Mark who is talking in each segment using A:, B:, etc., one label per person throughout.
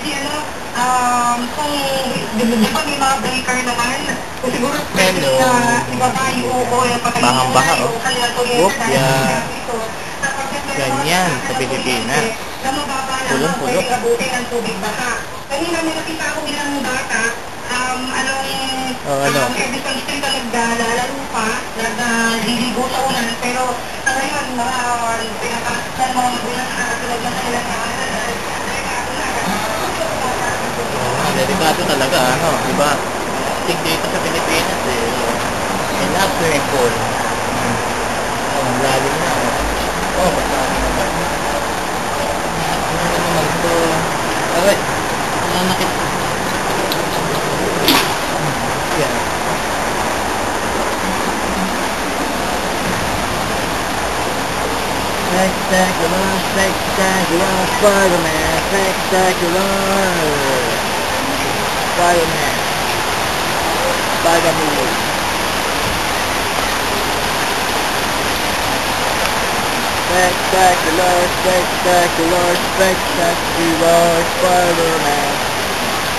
A: Hindi, ano, um, kung, di ba may mga breaker naman? Kung siguro pwede na ibaba yung uko, yung na
B: oh.
A: yung
B: yeah.
A: sa ito. Kapag may
B: Ganyan sa Pilipinas.
A: Na mababa lamang
B: Pulong-pulo.
A: pwede abutin ng tubig baka. Kanina may nakita ako bilang bata, um, anong,
B: Oh, ano?
A: um, Edison Street na naglalaro pa, nagliligo sa unan, pero sa ngayon, mga pinakasan mga magulang sa tulad ng kanilang kaanan,
B: Ah, talaga, ano, di ba? Think dito sa Pilipinas, eh. May love swimming pool. Oh, ang lalim na, oh. Oh, na ba? Ano naman ito? Aray, ano nakit? Yan. Spectacular, spectacular, Spider-Man, spectacular. Spider-Man. Spider-Man. Spectacular, spectacular, spectacular, Spider-Man.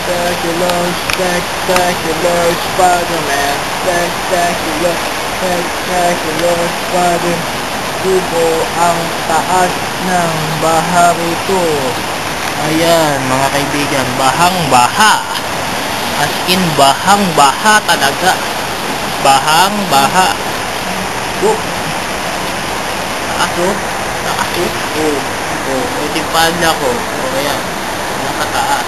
B: Spectacular, spectacular, Spider-Man. Spectacular, spectacular, Spider-Man. Tubo ang taas ng baha rito. Ayan, mga kaibigan, bahang-baha. As in, bahang-baha talaga. Bahang-baha. Oh. Taas oh. Taas oh. Oh. Oh. Oh, timpala ko. Oh, ayan. Nakataas.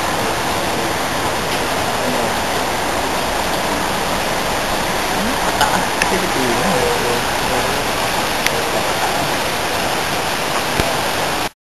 B: Ano? Nakataas sa Pilipinas.